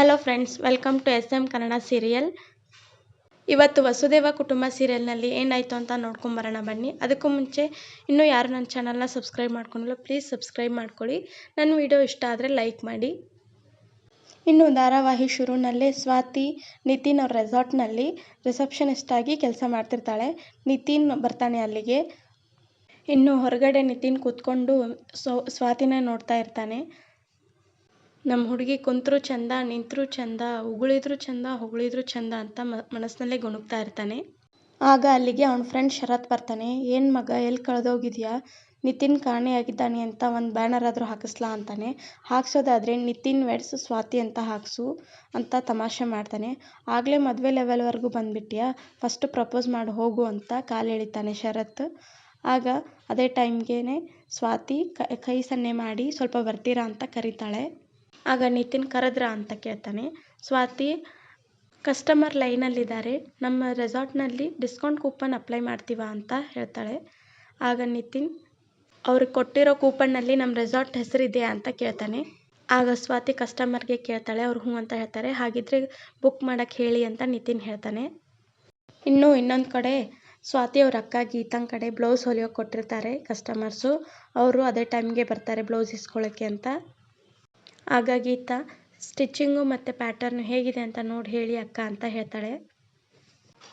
Hello friends welcome to S M Kannada serial ಇವತ್ತು ವಸುದೇವ ಕುಟುಂಬ ಸೀರಿಯಲ್ನಲ್ಲಿ ಏನಾಯಿತು ಅಂತ ನೋಡ್ಕೊಂಬರೋಣ ಬನ್ನಿ. ಅದಕ್ಕೂ ಮುಂಚೆ ಇನ್ನೂ ಯಾರು ನನ್ನ ಚಾನಲ್ನ ಸಬ್ಸ್ಕ್ರೈಬ್ ಮಾಡ್ಕೊಂಡಿಲ್ಲ ಪ್ಲೀಸ್ ಸಬ್ಸ್ಕ್ರೈಬ್ ಮಾಡ್ಕೊಳ್ಳಿ. ನನ್ನ ವಿಡಿಯೋ ಇಷ್ಟ ಆದರೆ ಲೈಕ್ ಮಾಡಿ. ಇನ್ನು ಧಾರಾವಾಹಿ ಶುರುವಿನಲ್ಲೇ ಸ್ವಾತಿ, ನಿತಿನ್ ಅವ್ರ ರೆಸಾರ್ಟ್ನಲ್ಲಿ ರಿಸೆಪ್ಷನಿಸ್ಟ್ ಆಗಿ ಕೆಲಸ ಮಾಡ್ತಿರ್ತಾಳೆ. ನಿತಿನ್ ಬರ್ತಾನೆ ಅಲ್ಲಿಗೆ. ಇನ್ನು ಹೊರಗಡೆ ನಿತಿನ್ ಕೂತ್ಕೊಂಡು ಸ್ವಾತಿನ ನೋಡ್ತಾ ಇರ್ತಾನೆ. ನಮ್ಮ ಹುಡುಗಿ ಕುಂತರೂ ಚಂದ, ನಿಂತರೂ ಚಂದ, ಉಗುಳಿದ್ರು ಚಂದ, ಹೊಗಳಿದ್ರು ಚಂದ ಅಂತ ಮನಸ್ಸಿನಲ್ಲೇ ಗುಣಗ್ತಾ ಇರ್ತಾನೆ. ಆಗ ಅಲ್ಲಿಗೆ ಅವನ ಫ್ರೆಂಡ್ ಶರತ್ ಬರ್ತಾನೆ. ಏನು ಮಗ ಎಲ್ಲಿ ಕಳೆದೋಗಿದ್ಯಾ? ನಿತಿನ್ ಕಾಣೆಯಾಗಿದ್ದಾನೆ ಅಂತ ಒಂದು ಬ್ಯಾನರ್ ಆದರೂ ಹಾಕಿಸ್ಲಾ ಅಂತಾನೆ. ಹಾಕ್ಸೋದಾದರೆ ನಿತಿನ್ ವೆಡ್ಸ್ ಸ್ವಾತಿ ಅಂತ ಹಾಕಿಸು ಅಂತ ತಮಾಷೆ ಮಾಡ್ತಾನೆ. ಆಗಲೇ ಮದುವೆ ಲೆವೆಲ್ವರೆಗೂ ಬಂದುಬಿಟ್ಯಾ? ಫಸ್ಟ್ ಪ್ರಪೋಸ್ ಮಾಡಿ, ಹೋಗು ಅಂತ ಕಾಲು ಎಳಿತಾನೆ ಶರತ್. ಆಗ ಅದೇ ಟೈಮ್ಗೆ ಸ್ವಾತಿ ಕೈ ಸನ್ನೆ ಮಾಡಿ ಸ್ವಲ್ಪ ಬರ್ತೀರಾ ಅಂತ ಕರೀತಾಳೆ. ಆಗ ನಿತಿನ್ ಕರೆದ್ರ ಅಂತ ಕೇಳ್ತಾನೆ. ಸ್ವಾತಿ ಕಸ್ಟಮರ್ ಲೈನಲ್ಲಿದ್ದಾರೆ ನಮ್ಮ ರೆಸಾರ್ಟ್ನಲ್ಲಿ ಡಿಸ್ಕೌಂಟ್ ಕೂಪನ್ ಅಪ್ಲೈ ಮಾಡ್ತೀವಾ ಅಂತ ಹೇಳ್ತಾಳೆ. ಆಗ ನಿತಿನ್ ಅವ್ರಿಗೆ ಕೊಟ್ಟಿರೋ ಕೂಪನ್ನಲ್ಲಿ ನಮ್ಮ ರೆಸಾರ್ಟ್ ಹೆಸರಿದೆಯಾ ಅಂತ ಕೇಳ್ತಾನೆ. ಆಗ ಸ್ವಾತಿ ಕಸ್ಟಮರ್ಗೆ ಕೇಳ್ತಾಳೆ, ಅವ್ರು ಹ್ಞೂ ಅಂತ ಹೇಳ್ತಾರೆ. ಹಾಗಿದ್ರೆ ಬುಕ್ ಮಾಡೋಕ್ಕೆ ಹೇಳಿ ಅಂತ ನಿತಿನ್ ಹೇಳ್ತಾನೆ. ಇನ್ನು ಇನ್ನೊಂದು ಕಡೆ ಸ್ವಾತಿ ಅವ್ರ ಅಕ್ಕ ಗೀತಂಗ್ ಕಡೆ ಬ್ಲೌಸ್ ಹೊಲಿಯೋಕೆ ಕೊಟ್ಟಿರ್ತಾರೆ ಕಸ್ಟಮರ್ಸು ಅವರು ಅದೇ ಟೈಮ್ಗೆ ಬರ್ತಾರೆ ಬ್ಲೌಸ್ ಇಸ್ಕೊಳ್ಳೋಕ್ಕೆ ಅಂತ. ಆಗ ಈತ ಸ್ಟಿಚಿಂಗು ಮತ್ತು ಪ್ಯಾಟರ್ನು ಹೇಗಿದೆ ಅಂತ ನೋಡಿ ಹೇಳಿ ಅಕ್ಕ ಅಂತ ಹೇಳ್ತಾಳೆ.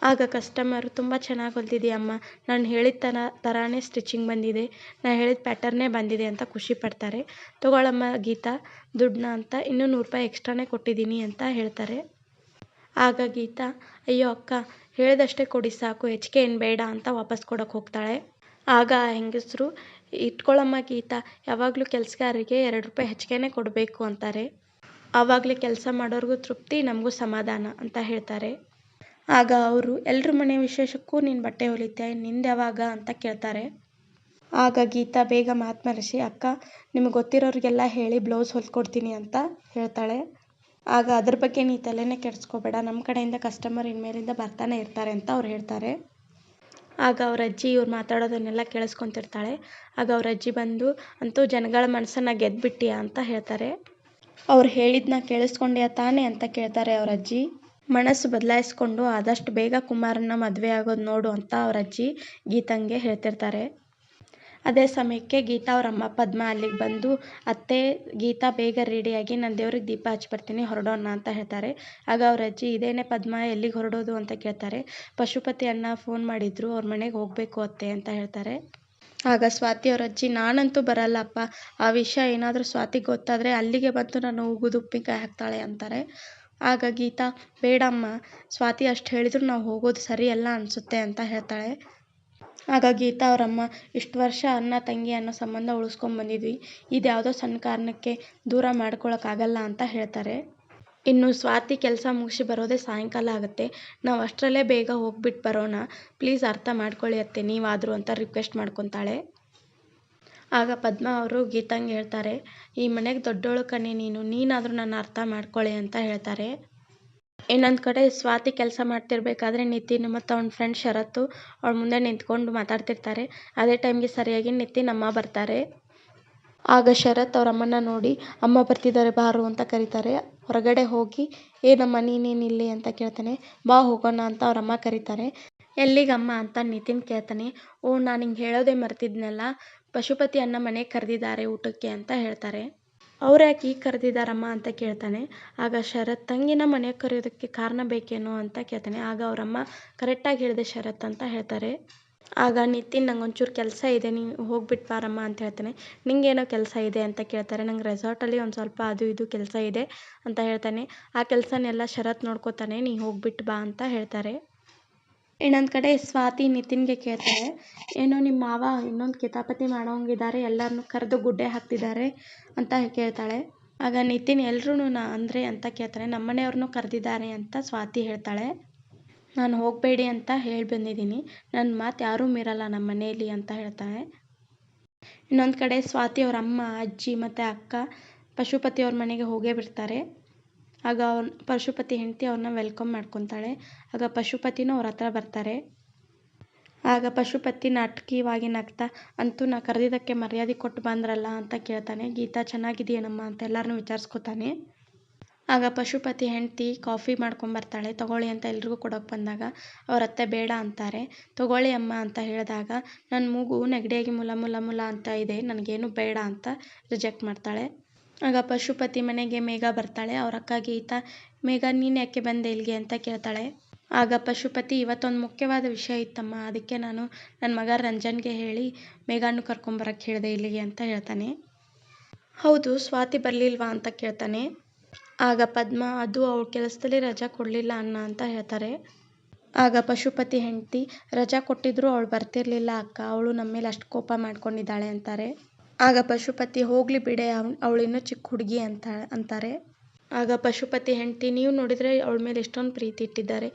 ಆಗ ಕಸ್ಟಮರು ತುಂಬ ಚೆನ್ನಾಗಿ ಹೊಲ್ದಿದ್ಯಮ್ಮ ನಾನು ಹೇಳಿದ ಥರ ಥರಾನೇ ಸ್ಟಿಚಿಂಗ್ ಬಂದಿದೆ. ನಾನು ಹೇಳಿದ ಪ್ಯಾಟರ್ನೇ ಬಂದಿದೆ ಅಂತ ಖುಷಿ ಪಡ್ತಾರೆ. ತೊಗೊಳಮ್ಮ ಗೀತಾ ದುಡ್ಡನ್ನ ಅಂತ ಇನ್ನೂ ನೂರು ರೂಪಾಯಿ ಎಕ್ಸ್ಟ್ರಾನೇ ಕೊಟ್ಟಿದ್ದೀನಿ ಅಂತ ಹೇಳ್ತಾರೆ. ಆಗ ಗೀತಾ, ಅಯ್ಯೋ ಅಕ್ಕ, ಹೇಳಿದಷ್ಟೇ ಕೊಡಿ ಸಾಕು ಹೆಚ್ಚಿಗೆ ಏನು ಬೇಡ ಅಂತ ವಾಪಸ್ ಕೊಡೋಕೆ ಹೋಗ್ತಾಳೆ. ಆಗ ಆ ಹೆಂಗಸರು ಇಟ್ಕೊಳ್ಳಮ್ಮ ಗೀತಾ, ಯಾವಾಗಲೂ ಕೆಲಸಗಾರರಿಗೆ ಎರಡು ರೂಪಾಯಿ ಹೆಚ್ಚಿಗೆನೇ ಕೊಡಬೇಕು ಅಂತಾರೆ. ಆವಾಗಲೇ ಕೆಲಸ ಮಾಡೋರಿಗೂ ತೃಪ್ತಿ, ನಮಗೂ ಸಮಾಧಾನ ಅಂತ ಹೇಳ್ತಾರೆ. ಆಗ ಅವರು ಎಲ್ಲರ ಮನೆ ವಿಶೇಷಕ್ಕೂ ನೀನು ಬಟ್ಟೆ ಹೊಲಿತೀಯ? ನಿಂದು ಯಾವಾಗ? ಅಂತ ಕೇಳ್ತಾರೆ. ಆಗ ಗೀತಾ ಬೇಗ ಮಾತು ಮರೆಸಿ, ಅಕ್ಕ, ನಿಮಗೆ ಗೊತ್ತಿರೋರಿಗೆಲ್ಲ ಹೇಳಿ ಬ್ಲೌಸ್ ಹೊಲ್ಕೊಡ್ತೀನಿ ಅಂತ ಹೇಳ್ತಾಳೆ. ಆಗ ಅದ್ರ ಬಗ್ಗೆ ನೀ ತಲೆನೇ ಕೆಡಿಸ್ಕೋಬೇಡ ನಮ್ಮ ಕಡೆಯಿಂದ ಕಸ್ಟಮರ್ ಇನ್ಮೇಲಿಂದ ಬರ್ತಾನೆ ಇರ್ತಾರೆ ಅಂತ ಅವ್ರು ಹೇಳ್ತಾರೆ. ಆಗ ಅವ್ರ ಅಜ್ಜಿ ಇವ್ರು ಮಾತಾಡೋದನ್ನೆಲ್ಲ ಕೇಳಿಸ್ಕೊತಿರ್ತಾಳೆ. ಆಗ ಅವ್ರ ಅಜ್ಜಿ ಬಂದು, ಅಂತೂ ಜನಗಳ ಮನಸ್ಸನ್ನು ಗೆದ್ದುಬಿಟ್ಟಿಯಾ ಅಂತ ಹೇಳ್ತಾರೆ. ಅವ್ರು ಹೇಳಿದ್ನ ಕೇಳಿಸ್ಕೊಂಡ್ಯಾ ತಾನೇ ಅಂತ ಕೇಳ್ತಾರೆ ಅವ್ರ ಅಜ್ಜಿ. ಮನಸ್ಸು ಬದಲಾಯಿಸ್ಕೊಂಡು ಆದಷ್ಟು ಬೇಗ ಕುಮಾರನ್ನ ಮದುವೆ ಆಗೋದು ನೋಡು ಅಂತ ಅವ್ರ ಅಜ್ಜಿ ಗೀತಂಗೆ ಹೇಳ್ತಿರ್ತಾರೆ. ಅದೇ ಸಮಯಕ್ಕೆ ಗೀತಾ ಅವ್ರ ಅಮ್ಮ ಪದ್ಮ ಅಲ್ಲಿಗೆ ಬಂದು, ಅತ್ತೆ, ಗೀತಾ, ಬೇಗ ರೆಡಿಯಾಗಿ ನಾನು ದೇವ್ರಿಗೆ ದೀಪ ಹಚ್ಚಿ ಬರ್ತೀನಿ, ಹೊರಡೋಣ ಅಂತ ಹೇಳ್ತಾರೆ. ಆಗ ಅವ್ರ ಅಜ್ಜಿ, ಇದೇನೇ ಪದ್ಮ, ಎಲ್ಲಿಗೆ ಹೊರಡೋದು ಅಂತ ಕೇಳ್ತಾರೆ. ಪಶುಪತಿ ಅಣ್ಣ ಫೋನ್ ಮಾಡಿದ್ರು, ಅವ್ರ ಮನೆಗೆ ಹೋಗಬೇಕು ಅತ್ತೆ ಅಂತ ಹೇಳ್ತಾರೆ. ಆಗ ಸ್ವಾತಿ ಅವ್ರ ಅಜ್ಜಿ, ನಾನಂತೂ ಬರಲ್ಲಪ್ಪ ಆ ವಿಷಯ ಏನಾದರೂ ಸ್ವಾತಿ ಗೊತ್ತಾದರೆ ಅಲ್ಲಿಗೆ ಬಂದು ನಾನು ಉಗುದು ಉಪ್ಪಿನಕಾಯಿ ಹಾಕ್ತಾಳೆ ಅಂತಾರೆ. ಆಗ ಗೀತಾ, ಬೇಡಮ್ಮ, ಸ್ವಾತಿ ಅಷ್ಟು ಹೇಳಿದ್ರು ನಾವು ಹೋಗೋದು ಸರಿ ಅಲ್ಲ ಅನಿಸುತ್ತೆ ಅಂತ ಹೇಳ್ತಾಳೆ. ಆಗ ಗೀತಾ ಅವರಮ್ಮ, ಇಷ್ಟು ವರ್ಷ ಅಣ್ಣ ತಂಗಿ ಅನ್ನೋ ಸಂಬಂಧ ಉಳಿಸ್ಕೊಂಬಂದಿದ್ವಿ ಇದು ಯಾವುದೋ ಸಣ್ಣ ಕಾರಣಕ್ಕೆ ದೂರ ಮಾಡ್ಕೊಳ್ಳೋಕ್ಕಾಗಲ್ಲ ಅಂತ ಹೇಳ್ತಾರೆ. ಇನ್ನು ಸ್ವಾತಿ ಕೆಲಸ ಮುಗಿಸಿ ಬರೋದೇ ಸಾಯಂಕಾಲ ಆಗುತ್ತೆ. ನಾವು ಅಷ್ಟರಲ್ಲೇ ಬೇಗ ಹೋಗ್ಬಿಟ್ಟು ಬರೋಣ. ಪ್ಲೀಸ್ ಅರ್ಥ ಮಾಡ್ಕೊಳ್ಳಿ ಅತ್ತೆ, ನೀವಾದರೂ ಅಂತ ರಿಕ್ವೆಸ್ಟ್ ಮಾಡ್ಕೊತಾಳೆ. ಆಗ ಪದ್ಮ ಅವರು ಗೀತಂಗೆ ಹೇಳ್ತಾರೆ, ಈ ಮನೆಗೆ ದೊಡ್ಡೋಳು ಕಣೆ ನೀನು, ನೀನಾದರೂ ನನ್ನ ಅರ್ಥ ಮಾಡ್ಕೊಳ್ಳಿ ಅಂತ ಹೇಳ್ತಾರೆ. ಇನ್ನೊಂದು ಕಡೆ ಸ್ವಾತಿ ಕೆಲಸ ಮಾಡ್ತಿರ್ಬೇಕಾದ್ರೆ ನಿತಿನ್ ಮತ್ತು ಅವ್ನ ಫ್ರೆಂಡ್ ಶರತ್ ಅವಳ ಮುಂದೆ ನಿಂತ್ಕೊಂಡು ಮಾತಾಡ್ತಿರ್ತಾರೆ. ಅದೇ ಟೈಮ್ಗೆ ಸರಿಯಾಗಿ ನಿತಿನ್ ಅಮ್ಮ ಬರ್ತಾರೆ. ಆಗ ಶರತ್ ಅವ್ರ ಅಮ್ಮನ ನೋಡಿ, ಅಮ್ಮ ಬರ್ತಿದ್ದಾರೆ ಬಾರು ಅಂತ ಕರೀತಾರೆ. ಹೊರಗಡೆ ಹೋಗಿ ಏನಮ್ಮ ನೀನೇನಿಲ್ಲಿ ಅಂತ ಕೇಳ್ತಾನೆ. ಬಾ, ಹೋಗೋಣ ಅಂತ ಅವ್ರ ಅಮ್ಮ ಕರೀತಾರೆ. ಎಲ್ಲಿಗಮ್ಮ ಅಂತ ನಿತಿನ್ ಕೇಳ್ತಾನೆ. ಓ, ನಾನು ಹಿಂಗೆ ಹೇಳೋದೇ ಮರ್ತಿದ್ನಲ್ಲ. ಪಶುಪತಿ ಅನ್ನ ಮನೆಗೆ ಕರೆದಿದ್ದಾರೆ ಊಟಕ್ಕೆ ಅಂತ ಹೇಳ್ತಾರೆ. ಅವ್ರು ಯಾಕೆ ಈಗ ಕರೆದಿದ್ದಾರಮ್ಮ ಅಂತ ಕೇಳ್ತಾನೆ. ಆಗ ಶರತ್ ತಂಗಿನ ಮನೆಗೆ ಕರೆಯೋದಕ್ಕೆ ಕಾರಣ ಬೇಕೇನೋ ಅಂತ ಕೇಳ್ತಾನೆ. ಆಗ ಅವರಮ್ಮ ಕರೆಕ್ಟಾಗಿ ಹೇಳಿದೆ ಶರತ್ ಅಂತ ಹೇಳ್ತಾರೆ. ಆಗ ನಿತಿನ್ ನಂಗೆ ಒಂಚೂರು ಕೆಲಸ ಇದೆ, ನೀನು ಹೋಗ್ಬಿಟ್ಟು ಬಾರಮ್ಮ ಅಂತ ಹೇಳ್ತಾನೆ. ನಿಂಗೇನೋ ಕೆಲಸ ಇದೆ ಅಂತ ಕೇಳ್ತಾರೆ. ನಂಗೆ ರೆಸಾರ್ಟಲ್ಲಿ ಒಂದು ಸ್ವಲ್ಪ ಅದು ಇದು ಕೆಲಸ ಇದೆ ಅಂತ ಹೇಳ್ತಾನೆ. ಆ ಕೆಲಸನೆಲ್ಲ ಶರತ್ ನೋಡ್ಕೋತಾನೆ, ನೀ ಹೋಗ್ಬಿಟ್ಟು ಬಾ ಅಂತ ಹೇಳ್ತಾರೆ. ಇನ್ನೊಂದು ಕಡೆ ಸ್ವಾತಿ ನಿತಿನ್ಗೆ ಕೇಳ್ತಾಳೆ ಏನೋ ನಿಮ್ಮ ಮಾವ ಇನ್ನೊಂದು ಕಿತಾಪತಿ ಮಾಡೋಂಗಿದ್ದಾರೆ ಎಲ್ಲರನ್ನೂ ಕರೆದು ಗುಡ್ಡೆ ಹಾಕ್ತಿದ್ದಾರೆ ಅಂತ ಕೇಳ್ತಾಳೆ. ಆಗ ನಿತಿನ್ ಎಲ್ರೂ ನಾ ಅಂದರೆ ಅಂತ ಕೇಳ್ತಾನೆ ನಮ್ಮ ಮನೆಯವ್ರನ್ನೂ ಕರೆದಿದ್ದಾರೆ ಅಂತ ಸ್ವಾತಿ ಹೇಳ್ತಾಳೆ. ನಾನು ಹೋಗಬೇಡಿ ಅಂತ ಹೇಳಿ ಬಂದಿದ್ದೀನಿ. ನನ್ನ ಮಾತು ಯಾರೂ ಮೀರಲ್ಲ ನಮ್ಮ ಮನೆಯಲ್ಲಿ ಅಂತ ಹೇಳ್ತಾಳೆ. ಇನ್ನೊಂದು ಕಡೆ ಸ್ವಾತಿ ಅವ್ರ ಅಮ್ಮ, ಅಜ್ಜಿ ಮತ್ತು ಅಕ್ಕ ಪಶುಪತಿ ಅವ್ರ ಮನೆಗೆ ಹೋಗೇ ಬಿಡ್ತಾರೆ. ಆಗ ಅವ್ನ, ಪಶುಪತಿ ಹೆಂಡತಿ ಅವ್ರನ್ನ ವೆಲ್ಕಮ್ ಮಾಡ್ಕೊತಾಳೆ. ಆಗ ಪಶುಪತಿನೂ ಅವ್ರ ಹತ್ರ ಬರ್ತಾರೆ. ಆಗ ಪಶುಪತಿ ನಾಟಕೀಯವಾಗಿ ನಗ್ತಾ, ಅಂತೂ ನಾ ಕರೆದಿದ್ದಕ್ಕೆ ಮರ್ಯಾದೆ ಕೊಟ್ಟು ಬಂದ್ರಲ್ಲ ಅಂತ ಕೇಳ್ತಾನೆ. ಗೀತಾ ಚೆನ್ನಾಗಿದೆಯೇನಮ್ಮ ಅಂತ ಎಲ್ಲರನ್ನೂ ವಿಚಾರಿಸ್ಕೊತಾನೆ. ಆಗ ಪಶುಪತಿ ಹೆಂಡತಿ ಕಾಫಿ ಮಾಡ್ಕೊಂಬರ್ತಾಳೆ. ತಗೊಳ್ಳಿ ಅಂತ ಎಲ್ರಿಗೂ ಕೊಡೋಕೆ ಬಂದಾಗ ಅವ್ರ ಅತ್ತೆ ಬೇಡ ಅಂತಾರೆ. ತಗೊಳ್ಳಿ ಅಮ್ಮ ಅಂತ ಹೇಳಿದಾಗ ನನ್ನ ಮೂಗು ನೆಗಡಿಯಾಗಿ ಮುಲ ಮುಲ ಮುಲ ಅಂತ ಇದೆ. ನನಗೇನು ಬೇಡ ಅಂತ ರಿಜೆಕ್ಟ್ ಮಾಡ್ತಾಳೆ. ಆಗ ಪಶುಪತಿ ಮನೆಗೆ ಮೇಘ ಬರ್ತಾಳೆ. ಅವ್ರ ಅಕ್ಕ ಗೀತಾ ಮೇಘ, ನೀನು ಯಾಕೆ ಬಂದೆ ಇಲ್ಲಿಗೆ? ಅಂತ ಕೇಳ್ತಾಳೆ. ಆಗ ಪಶುಪತಿ, ಇವತ್ತೊಂದು ಮುಖ್ಯವಾದ ವಿಷಯ ಇತ್ತಮ್ಮ. ಅದಕ್ಕೆ ನಾನು ನನ್ನ ಮಗ ರಂಜನ್ಗೆ ಹೇಳಿ ಮೇಘಾನು ಕರ್ಕೊಂಬರಕ್ಕೆ ಹೇಳಿದೆ ಇಲ್ಲಿಗೆ, ಅಂತ ಹೇಳ್ತಾನೆ. ಹೌದು, ಸ್ವಾತಿ ಬರಲಿಲ್ವಾ? ಅಂತ ಕೇಳ್ತಾನೆ. ಆಗ ಪದ್ಮ, ಅದು ಅವಳ ಕೆಲಸದಲ್ಲಿ ರಜಾ ಕೊಡಲಿಲ್ಲ ಅನ್ನ ಅಂತ ಹೇಳ್ತಾರೆ. ಆಗ ಪಶುಪತಿ ಹೆಂಡತಿ, ರಜಾ ಕೊಟ್ಟಿದ್ರು ಅವಳು ಬರ್ತಿರ್ಲಿಲ್ಲ ಅಕ್ಕ, ಅವಳು ನಮ್ಮ ಮೇಲೆ ಅಷ್ಟು ಕೋಪ ಮಾಡ್ಕೊಂಡಿದ್ದಾಳೆ, ಅಂತಾರೆ. ಆಗ ಪಶುಪತಿ ಹೋಗ್ಲಿ ಬಿಡೆ ಅವ್ ಅವಳು ಇನ್ನೂ ಚಿಕ್ಕ ಹುಡುಗಿ ಅಂತ ಅಂತಾರೆ. ಆಗ ಪಶುಪತಿ ಹೆಂಡತಿ, ನೀವು ನೋಡಿದರೆ ಅವಳ ಮೇಲೆ ಎಷ್ಟೊಂದು ಪ್ರೀತಿ ಇಟ್ಟಿದ್ದಾರೆ,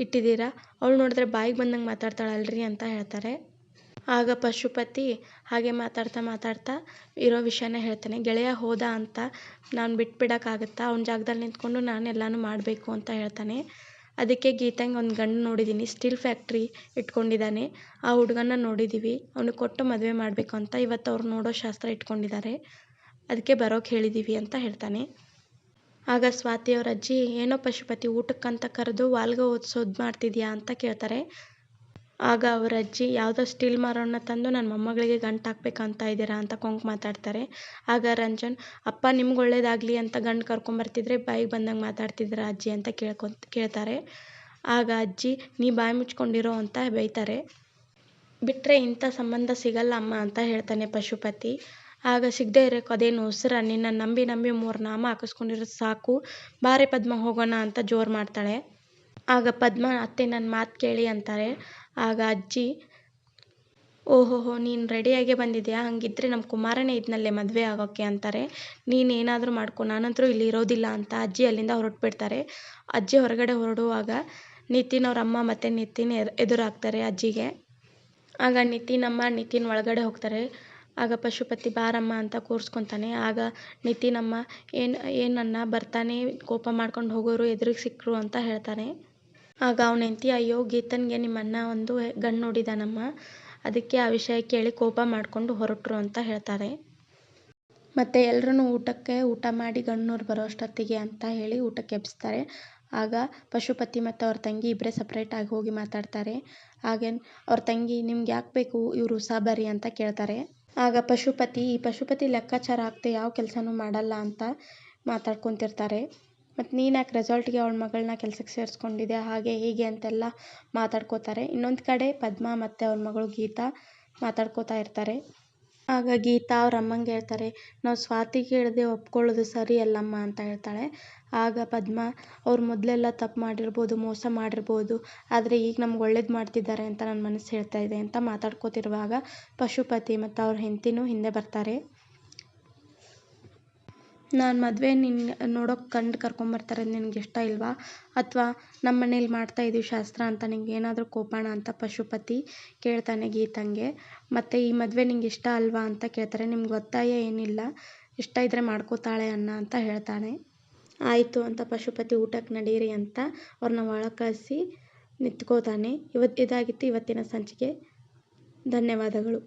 ಇಟ್ಟಿದ್ದೀರಾ? ಅವಳು ನೋಡಿದ್ರೆ ಬಾಯಿಗೆ ಬಂದಂಗೆ ಮಾತಾಡ್ತಾಳಲ್ರಿ ಅಂತ ಹೇಳ್ತಾರೆ. ಆಗ ಪಶುಪತಿ ಹಾಗೆ ಮಾತಾಡ್ತಾ ಮಾತಾಡ್ತಾ ಇರೋ ವಿಷಯನ ಹೇಳ್ತಾನೆ, ಗೆಳೆಯ ಹೋದ ಅಂತ ನಾನು ಬಿಟ್ಬಿಡೋಕ್ಕಾಗತ್ತಾ? ಅವ್ನ ಜಾಗದಲ್ಲಿ ನಿಂತ್ಕೊಂಡು ನಾನು ಎಲ್ಲನೂ ಮಾಡಬೇಕು ಅಂತ ಹೇಳ್ತಾನೆ. ಅದಕ್ಕೆ ಗೀತಾಂಗೆ ಒಂದು ಗಂಡು ನೋಡಿದ್ದೀನಿ ಸ್ಟೀಲ್ ಫ್ಯಾಕ್ಟ್ರಿ ಇಟ್ಕೊಂಡಿದ್ದಾನೆ ಆ ಹುಡುಗನ್ನ ನೋಡಿದ್ದೀವಿ ಅವನಿಗೆ ಕೊಟ್ಟು ಮದುವೆ ಮಾಡಬೇಕು ಅಂತ ಇವತ್ತು ಅವ್ರು ನೋಡೋ ಶಾಸ್ತ್ರ ಇಟ್ಕೊಂಡಿದ್ದಾರೆ ಅದಕ್ಕೆ ಬರೋಕ್ಕೆ ಹೇಳಿದ್ದೀವಿ ಅಂತ ಹೇಳ್ತಾನೆ. ಆಗ ಸ್ವಾತಿ ಅವ್ರ ಅಜ್ಜಿ, ಏನೋ ಪಶುಪತಿ, ಊಟಕ್ಕಂತ ಕರೆದು ವಾಲ್ಗ ಓದಿಸೋದು ಮಾಡ್ತಿದ್ಯಾ? ಅಂತ ಕೇಳ್ತಾರೆ. ಆಗ ಅವ್ರ ಅಜ್ಜಿ, ಯಾವುದೋ ಸ್ಟೀಲ್ ಮರವನ್ನು ತಂದು ನನ್ನ ಮೊಮ್ಮಗಳಿಗೆ ಗಂಟು ಹಾಕ್ಬೇಕಂತ ಇದ್ದೀರಾ? ಅಂತ ಕೊಂಕು ಮಾತಾಡ್ತಾರೆ. ಆಗ ರಂಜನ್, ಅಪ್ಪ, ನಿಮ್ಗೆ ಒಳ್ಳೇದಾಗಲಿ ಅಂತ ಗಂಡು ಕರ್ಕೊಂಬರ್ತಿದ್ರೆ ಬಾಯಿಗೆ ಬಂದಂಗೆ ಮಾತಾಡ್ತಿದ್ದೀರಾ ಅಜ್ಜಿ? ಅಂತ ಕೇಳ್ಕೊಂತ, ಕೇಳ್ತಾರೆ. ಆಗ ಅಜ್ಜಿ, ನೀ ಬಾಯಿ ಮುಚ್ಕೊಂಡಿರೋ ಅಂತ ಬೈತಾರೆ. ಬಿಟ್ಟರೆ ಇಂಥ ಸಂಬಂಧ ಸಿಗಲ್ಲ ಅಮ್ಮ ಅಂತ ಹೇಳ್ತಾನೆ ಪಶುಪತಿ. ಆಗ ಸಿಗದೆ ಇರೋಕೆ ಅದೇನು ಉಸಿರ? ನಿನ್ನ ನಂಬಿ ನಂಬಿ ಮೂರು ನಾಮ ಹಾಕಿಸ್ಕೊಂಡಿರೋದು ಸಾಕು. ಬಾರೆ ಪದ್ಮ ಹೋಗೋಣ ಅಂತ ಜೋರು ಮಾಡ್ತಾಳೆ. ಆಗ ಪದ್ಮ, ಅತ್ತೆ ನನ್ನ ಮಾತು ಕೇಳಿ ಅಂತಾರೆ. ಆಗ ಅಜ್ಜಿ, ಓಹೋಹೋ, ನೀನು ರೆಡಿಯಾಗೇ ಬಂದಿದ್ಯಾ? ಹಂಗಿದ್ರೆ ನಮ್ಮ ಕುಮಾರನೇ ಇದ್ನಲ್ಲೇ ಮದುವೆ ಆಗೋಕ್ಕೆ ಅಂತಾರೆ. ನೀನು ಏನಾದರೂ ಮಾಡ್ಕೊ, ನಾನಂತರೂ ಇಲ್ಲಿ ಇರೋದಿಲ್ಲ ಅಂತ ಅಜ್ಜಿ ಅಲ್ಲಿಂದ ಹೊರಟ್ಬಿಡ್ತಾರೆ. ಅಜ್ಜಿ ಹೊರಗಡೆ ಹೊರಡುವಾಗ ನಿತಿನ್ ಅವ್ರ ಅಮ್ಮ ಮತ್ತು ನಿತಿನ್ ಎದುರಾಗ್ತಾರೆ ಅಜ್ಜಿಗೆ. ಆಗ ನಿತಿನ್ ಅಮ್ಮ ನಿತಿನ್ ಒಳಗಡೆ ಹೋಗ್ತಾರೆ. ಆಗ ಪಶುಪತಿ, ಬಾರಮ್ಮ ಅಂತ ಕೂರಿಸ್ಕೊತಾನೆ. ಆಗ ನಿತಿನ್ ಅಮ್ಮ, ಏನು ಏನನ್ನ ಬರ್ತಾನೆ, ಕೋಪ ಮಾಡ್ಕೊಂಡು ಹೋಗೋರು, ಎದುರಿಗೆ ಸಿಕ್ಕರು ಅಂತ ಹೇಳ್ತಾನೆ. ಆಗ ಅವನ ಹೆಂಡತಿ, ಅಯ್ಯೋ, ಗೀತನ್ಗೆ ನಿಮ್ಮ ಅಣ್ಣ ಒಂದು ಗಂಡು ನೋಡಿದಾನಮ್ಮ. ಅದಕ್ಕೆ ಆ ವಿಷಯ ಕೇಳಿ ಕೋಪ ಮಾಡಿಕೊಂಡು ಹೊರಟರು ಅಂತ ಹೇಳ್ತಾರೆ. ಮತ್ತು ಎಲ್ಲರೂ ಊಟಕ್ಕೆ ಊಟ ಮಾಡಿ ಗಂಡನವ್ರು ಬರೋ ಅಷ್ಟೊತ್ತಿಗೆ ಅಂತ ಹೇಳಿ ಊಟಕ್ಕೆ ಎಬ್ಬಿಸ್ತಾರೆ. ಆಗ ಪಶುಪತಿ ಮತ್ತು ಅವ್ರ ತಂಗಿ ಇಬ್ಬರೇ ಸಪ್ರೇಟಾಗಿ ಹೋಗಿ ಮಾತಾಡ್ತಾರೆ. ಹಾಗೆ ಅವ್ರ ತಂಗಿ, ನಿಮ್ಗೆ ಯಾಕೆ ಬೇಕು ಇವರು ಸಾಬರಿ ಅಂತ ಕೇಳ್ತಾರೆ. ಆಗ ಪಶುಪತಿ, ಈ ಪಶುಪತಿ ಲೆಕ್ಕಾಚಾರ ಆಗ್ತೇ ಯಾವ ಕೆಲಸನೂ ಮಾಡಲ್ಲ ಅಂತ ಮಾತಾಡ್ಕೊತಿರ್ತಾರೆ. ಮತ್ತು ನೀನು ಯಾಕೆ ರೆಸಾರ್ಟ್ಗೆ ಅವ್ಳ ಮಗಳನ್ನ ಕೆಲ್ಸಕ್ಕೆ ಸೇರಿಸ್ಕೊಂಡಿದ್ದೆ ಹಾಗೆ ಹೀಗೆ ಅಂತೆಲ್ಲ ಮಾತಾಡ್ಕೋತಾರೆ. ಇನ್ನೊಂದು ಕಡೆ ಪದ್ಮ ಮತ್ತು ಅವ್ರ ಮಗಳು ಗೀತಾ ಮಾತಾಡ್ಕೋತಾ ಇರ್ತಾರೆ. ಆಗ ಗೀತಾ ಅವ್ರ ಅಮ್ಮಂಗೆ ಹೇಳ್ತಾರೆ, ನಾವು ಸ್ವಾತಿ ಕೇಳದೆ ಒಪ್ಕೊಳ್ಳೋದು ಸರಿ ಅಲ್ಲಮ್ಮ ಅಂತ ಹೇಳ್ತಾಳೆ. ಆಗ ಪದ್ಮ, ಅವ್ರು ಮೊದಲೆಲ್ಲ ತಪ್ಪು ಮಾಡಿರ್ಬೋದು, ಮೋಸ ಮಾಡಿರ್ಬೋದು, ಆದರೆ ಈಗ ನಮ್ಗೆ ಒಳ್ಳೇದು ಮಾಡ್ತಿದ್ದಾರೆ ಅಂತ ನನ್ನ ಮನಸ್ಸು ಹೇಳ್ತಾ ಇದೆ ಅಂತ ಮಾತಾಡ್ಕೋತಿರುವಾಗ ಪಶುಪತಿ ಮತ್ತು ಅವ್ರ ಹೆಂಡ್ತಿನೂ ಹಿಂದೆ ಬರ್ತಾರೆ. ನಾನು ಮದುವೆ ನಿನ್ನ ನೋಡೋಕೆ ಗಂಡು ಕರ್ಕೊಂಬರ್ತಾರೆ ನಿನ್ಗೆ ಇಷ್ಟ ಇಲ್ವಾ? ಅಥವಾ ನಮ್ಮ ಮನೇಲಿ ಮಾಡ್ತಾ ಇದ್ದೀವಿ ಶಾಸ್ತ್ರ ಅಂತ ನಿಂಗೆ ಏನಾದರೂ ಕೋಪಣ ಅಂತ ಪಶುಪತಿ ಕೇಳ್ತಾನೆ ಗೀತಂಗೆ. ಮತ್ತು ಈ ಮದುವೆ ನಿಂಗೆ ಇಷ್ಟ ಅಲ್ವಾ ಅಂತ ಕೇಳ್ತಾರೆ. ನಿಮ್ಗೆ ಒತ್ತಾಯ ಏನಿಲ್ಲ. ಇಷ್ಟ ಇದ್ದರೆ ಮಾಡ್ಕೋತಾಳೆ ಅನ್ನ ಅಂತ ಹೇಳ್ತಾನೆ. ಆಯಿತು ಅಂತ ಪಶುಪತಿ ಊಟಕ್ಕೆ ನಡೀರಿ ಅಂತ ಅವ್ರನ್ನ ಒಳಗೆ ಕಳಿಸಿ ನಿಂತ್ಕೋತಾನೆ. ಇವತ್ತು ಇದಾಗಿತ್ತು ಇವತ್ತಿನ ಸಂಚಿಕೆ. ಧನ್ಯವಾದಗಳು.